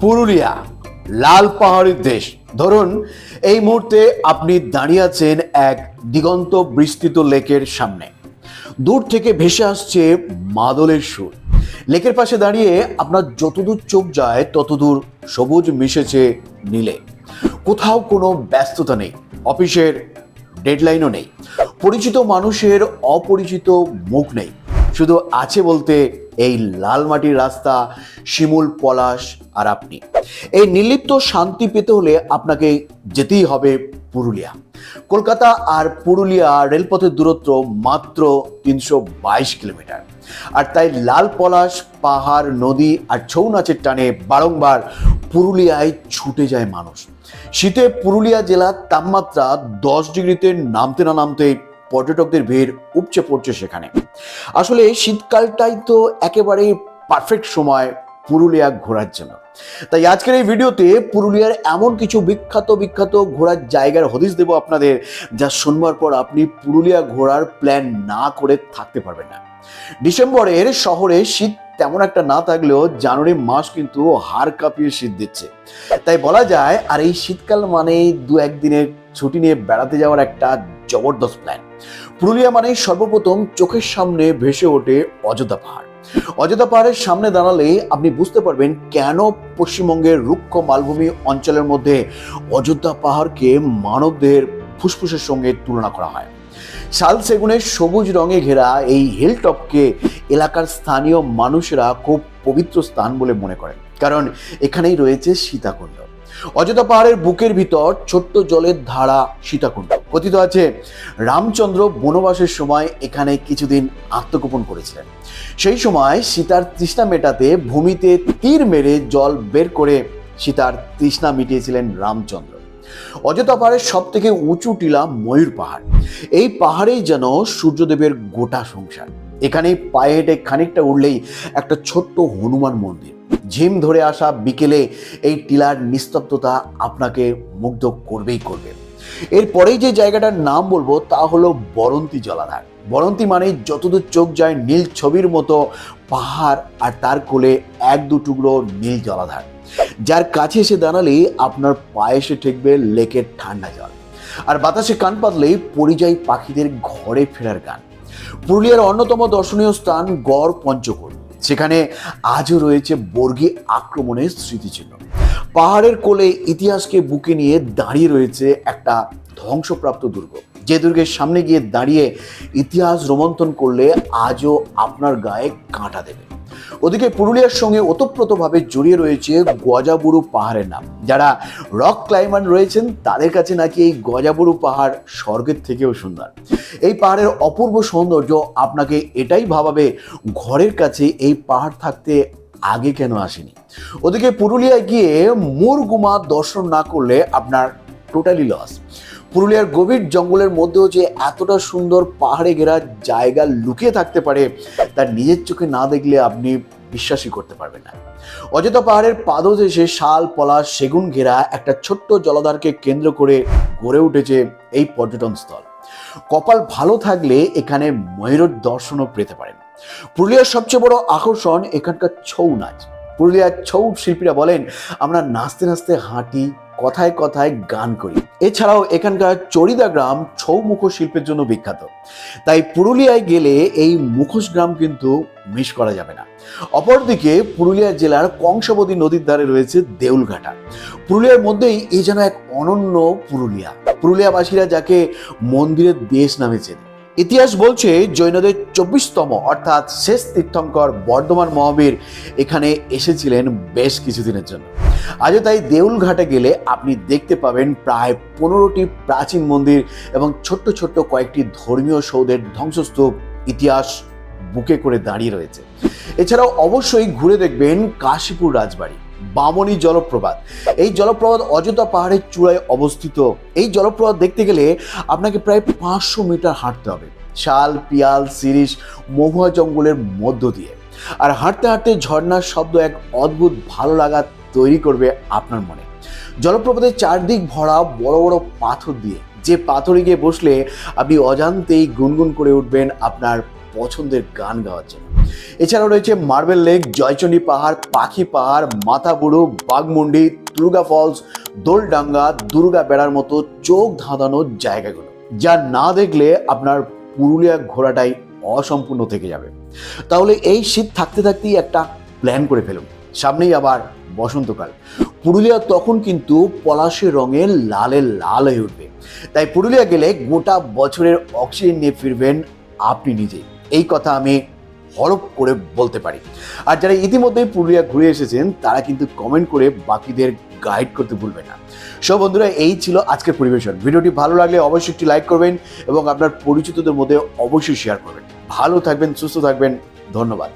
পুরুলিয়া, লাল পাহাড়ের দেশ। ধরুন, এই মুহূর্তে আপনি দাঁড়িয়ে আছেন এক দিগন্ত বিস্তৃত লেকের সামনে। দূর থেকে ভেসে আসছে মাদলের সুর। লেকের পাশে দাঁড়িয়ে আপনার যতদূর চোখ যায়, ততদূর সবুজ মিশেছে নীলে। কোথাও কোনো ব্যস্ততা নেই, অফিসের ডেডলাইনও নেই, পরিচিত মানুষের অপরিচিত মুখ নেই। শুধু আছে বলতে এই লাল মাটির রাস্তা, শিমুল পলাশ আর আপনি। এই নির্লিপ্ত শান্তি পেতে হলে আপনাকে যেতেই হবে পুরুলিয়া। কলকাতা আর পুরুলিয়া রেলপথের দূরত্ব মাত্র তিনশো বাইশ কিলোমিটার। আর তাই লাল পলাশ, পাহাড়, নদী আর ছৌ নাচের টানে বারংবার পুরুলিয়ায় ছুটে যায় মানুষ। শীতে পুরুলিয়া জেলার তাপমাত্রা দশ ডিগ্রিতে নামতে না নামতে পর্যটকদের ভিড় উপচে পড়ছে সেখানে। আসলে শীতকালটাই তো একেবারেই পারফেক্ট সময় পুরুলিয়া ঘোরার জন্য। তাই আজকের এই ভিডিওতে পুরুলিয়ার এমন কিছু বিখ্যাত বিখ্যাত ঘোরার জায়গার হদিস দেব আপনাদের, যা শুনবার পর আপনি পুরুলিয়া ঘোরার প্ল্যান না করে থাকতে পারবেন না। ডিসেম্বরের শহরে শীত তেমন একটা না থাকলেও জানুয়ারি মাস কিন্তু হাড় কাঁপিয়ে শীত দিচ্ছে। তাই বলা যায়, আর এই শীতকাল মানে দু একদিনের ছুটি নিয়ে বেড়াতে যাওয়ার একটা জবরদস্ত প্ল্যান পুরুলিয়া মানে সর্বপ্রথম চোখের সামনে ভেসে ওঠে অযোধ্যা পাহাড়। অযোধ্যা পাহাড়ের সামনে দাঁড়ালে আপনি বুঝতে পারবেন কেন পশ্চিমবঙ্গের রুক্ষ মালভূমি অঞ্চলের মধ্যে অযোধ্যা পাহাড়কে মানবদের ফুসফুসের সঙ্গে তুলনা করা হয়। শাল সেগুনের সবুজ রঙে ঘেরা এই হিলটপকে এলাকার স্থানীয় মানুষেরা খুব পবিত্র স্থান বলে মনে করেন। কারণ এখানেই রয়েছে সীতাকুণ্ড। অযোধ্যা পাহাড়ের বুকের ভিতর ছোট্ট জলের ধারা সীতাকুণ্ড। কথিত আছে, রামচন্দ্র বনবাসের সময় এখানে কিছুদিন আত্মগোপন করেছিলেন। সেই সময় সীতার তৃষ্ণা মেটাতে ভূমিতে তীর মেরে জল বের করে সীতার তৃষ্ণা মিটিয়েছিলেন রামচন্দ্র। অযোধ্যা পাহাড়ের সব থেকে উঁচু টিলা ময়ূর পাহাড়। এই পাহাড়েই যেন সূর্যদেবের গোটা সংসার। এখানেই পায়ে হেঁটে খানিকটা উঠলেই একটা ছোট্ট হনুমান মন্দির। ঝিম ধরে আসা বিকেলে এই টিলার নিস্তব্ধতা আপনাকে মুগ্ধ করবেই করবে। এরপরেই যে জায়গাটার নাম বলব তা হলো বরন্তি জলাধার। বরন্তি মানে যতদূর চোখ যায় নীল ছবির মতো পাহাড় আর তার কোলে এক দু টুকরো নীল জলাধার। যার কাছে এসে দাঁড়ালেই আপনার পায়ে এসে ঠেকবে লেকের ঠান্ডা জল। আর বাতাসে কান পাতলেই পরিযায়ী পাখিদের ঘরে ফেরার গান। পুরুলিয়ার অন্যতম দর্শনীয় স্থান গড় পঞ্চকোট সেখানে আজও রয়েছে বর্গী আক্রমণের স্মৃতিচিহ্ন। পাহাড়ের কোলে ইতিহাসকে বুকে নিয়ে দাঁড়িয়ে রয়েছে একটা ধ্বংসপ্রাপ্ত দুর্গ। যে দুর্গের সামনে গিয়ে দাঁড়িয়ে ইতিহাস রোমন্থন করলে আজও আপনার গায়ে কাঁটা দেবে। ওদিকে পুরুলিয়ার সঙ্গে ওতপ্রোতভাবে জড়িয়ে রয়েছে গজাবুরু পাহাড়ের নাম। যারা রক ক্লাইম্বার রয়েছেন, তাদের কাছে নাকি এই গজাবুরু পাহাড় স্বর্গের থেকেও সুন্দর। এই পাহাড়ের অপূর্ব সৌন্দর্য আপনাকে এটাই ভাবাবে, ঘরের কাছে এই পাহাড় থাকতে আগে কেন আসেনি? ওদিকে পুরুলিয়ায় গিয়ে মুরগুমা দর্শন না করলে আপনার টোটালি লস পুরুলিয়ার গভীর জঙ্গলের মধ্যেও যে এতটা সুন্দর পাহাড়ে ঘেরা জায়গা লুকিয়ে থাকতে পারে তার নিজের চোখে না দেখলে আপনি বিশ্বাসই করতে পারবেন না। অযোধ্যা পাহাড়ের পাদদেশে শাল, পলাশ, সেগুন ঘেরা একটা ছোট্ট জলাধারকে কেন্দ্র করে গড়ে উঠেছে এই পর্যটন স্থল। কপাল ভালো থাকলে এখানে ময়ূরের দর্শনও পেতে পারেন। পুরুলিয়ার সবচেয়ে বড় আকর্ষণ এখানকার ছৌ নাচ। পুরুলিয়ার ছৌ শিল্পীরা বলেন, আমরা নাচতে নাচতে হাঁটি কথায় কথায় গান করি। এছাড়াও এখানকার চরিদা গ্রাম ছৌ মুখোশ শিল্পের জন্য বিখ্যাত। তাই পুরুলিয়ায় গেলে এই মুখোশ গ্রাম কিন্তু মিস করা যাবে না। অপরদিকে পুরুলিয়া জেলার কংসাবতী নদীর ধারে রয়েছে দেউলঘাটা। পুরুলিয়ার মধ্যেই এই যেন এক অনন্য পুরুলিয়া। পুরুলিয়াবাসীরা যাকে মন্দিরের দেশ নামে চেনে। ইতিহাস বলছে জৈনদের চব্বিশতম, অর্থাৎ শেষ তীর্থঙ্কর বর্ধমান মহাবীর এখানে এসেছিলেন বেশ কিছুদিনের জন্য। আজও তাই দেউলঘাটে গেলে আপনি দেখতে পাবেন প্রায় পনেরোটি প্রাচীন মন্দির এবং ছোট্ট ছোট্ট কয়েকটি ধর্মীয় সৌধের ধ্বংসস্তূপ ইতিহাস বুকে করে দাঁড়িয়ে রয়েছে। এছাড়াও অবশ্যই ঘুরে দেখবেন কাশীপুর রাজবাড়ি। বামনী জলপ্রপাত। এই জলপ্রপাত অযোধ্যা পাহাড়ের চূড়ায় অবস্থিত। এই জলপ্রপাত দেখতে গেলে আপনাকে প্রায় পাঁচশো মিটার হাঁটতে হবে। শাল, পিয়াল, সিরিশ, মহুয়া জঙ্গলের মধ্য দিয়ে। আর হাঁটতে হাঁটতে ঝর্ণার শব্দ এক অদ্ভুত ভালো লাগা তৈরি করবে আপনার মনে। জলপ্রপাতের চারদিক ভরা বড় বড় পাথর দিয়ে। যে পাথরে গিয়ে বসলে আপনি অজান্তেই গুনগুন করে উঠবেন আপনার পছন্দের গান গাওয়ার জন্য। এছাড়াও রয়েছে মার্বেল লেক জয়চন্ডী পাহাড়, পাখি পাহাড় মাথাবুড়ো বাঘমুন্ডি, দুর্গা ফলস, দোলডাঙ্গা, দুর্গা বেড়ার মতো চোখ ধাঁধানোর জায়গাগুলো। যা না দেখলে আপনার পুরুলিয়া ঘোরাটাই অসম্পূর্ণ থেকে যাবে। তাহলে এই শীত থাকতে থাকতেই একটা প্ল্যান করে ফেলুন। সামনেই আবার বসন্তকাল। পুরুলিয়া তখন কিন্তু পলাশের রঙে লালে লাল হয়ে উঠবে। তাই পুরুলিয়া গেলে গোটা বছরের অক্সিজেন নিয়ে ফিরবেন আপনি নিজেই। এই কথা আমি হরপ করে বলতে পারি। আর যারা ইতিমধ্যেই পুরুলিয়া ঘুরে এসেছেন, তারা কিন্তু কমেন্ট করে বাকিদের গাইড করতে ভুলবেন না। সব বন্ধুরা, এই ছিল আজকের পরিবেশন। ভিডিওটি ভালো লাগলে অবশ্যই একটি লাইক করবেন এবং আপনার পরিচিতদের মধ্যে অবশ্যই শেয়ার করবেন। ভালো থাকবেন, সুস্থ থাকবেন, ধন্যবাদ।